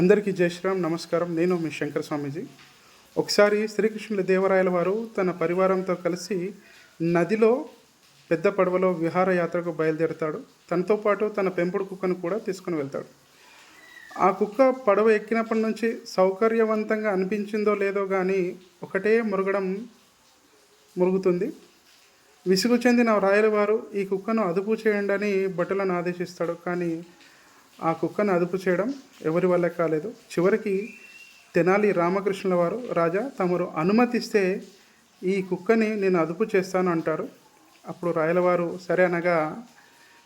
అందరికీ జై శ్రీరామ్ నమస్కారం. నేను మీ శంకర స్వామీజీ. ఒకసారి శ్రీకృష్ణుల దేవరాయల వారు తన పరివారంతో కలిసి నదిలో పెద్ద పడవలో విహారయాత్రకు బయలుదేరుతాడు. తనతో పాటు తన పెంపుడు కుక్కను కూడా తీసుకుని వెళ్తాడు. ఆ కుక్క పడవ ఎక్కినప్పటి నుంచి సౌకర్యవంతంగా అనిపించిందో లేదో కానీ ఒకటే మురగడం మురుగుతుంది. విసుగు చెందిన రాయల వారు ఈ కుక్కను అదుపు చేయండి అని భటులను ఆదేశిస్తాడు. కానీ ఆ కుక్కను అదుపు చేయడం ఎవరి వల్ల కాలేదు. చివరికి తెనాలి రామకృష్ణుల వారు రాజా తమరు అనుమతిస్తే ఈ కుక్కని నేను అదుపు చేస్తాను అంటారు. అప్పుడు రాయలవారు సరే అనగా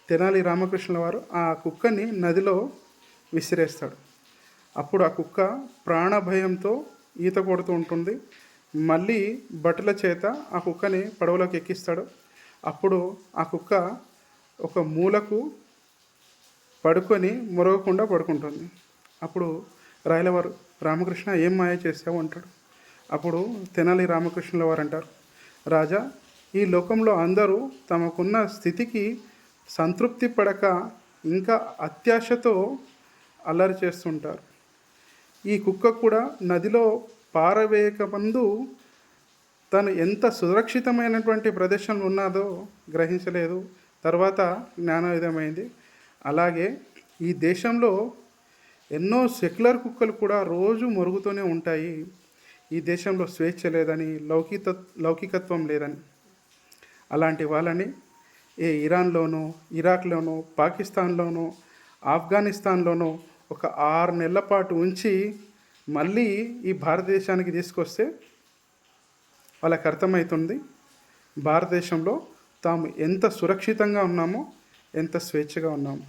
తెనాలి రామకృష్ణుల వారు ఆ కుక్కని నదిలో విసిరేస్తాడు. అప్పుడు ఆ కుక్క ప్రాణభయంతో ఈత కొడుతూ ఉంటుంది. మళ్ళీ బట్టల చేత ఆ కుక్కని పడవలోకి ఎక్కిస్తాడు. అప్పుడు ఆ కుక్క ఒక మూలకు పడుకొని మురగకుండా పడుకుంటుంది. అప్పుడు రాయలవారు రామకృష్ణ ఏం మాయ చేసావు అంటాడు. అప్పుడు తెనాలి రామకృష్ణుల వారు అంటారు రాజా ఈ లోకంలో అందరూ తమకున్న స్థితికి సంతృప్తి పడక ఇంకా అత్యాశతో అల్లరి చేస్తుంటారు. ఈ కుక్క కూడా నదిలో పారవేయక ముందు తను ఎంత సురక్షితమైనటువంటి ప్రదేశంలో ఉన్నదో గ్రహించలేదు. తర్వాత జ్ఞానోదయమైంది. అలాగే ఈ దేశంలో ఎన్నో సెక్యులర్ కుక్కలు కూడా రోజు మరుగుతూనే ఉంటాయి. ఈ దేశంలో స్వేచ్ఛ లేదని లౌకిక లౌకికత్వం లేదని. అలాంటి వాళ్ళని ఏ ఇరాన్లోనో ఇరాక్లోనో పాకిస్తాన్లోనో ఆఫ్ఘనిస్తాన్లోనో ఒక ఆరు నెలల పాటు ఉంచి మళ్ళీ ఈ భారతదేశానికి తీసుకొస్తే వాళ్ళకి అర్థమవుతుంది భారతదేశంలో తాము ఎంత సురక్షితంగా ఉన్నామో ఎంత స్వేచ్ఛగా ఉన్నాం.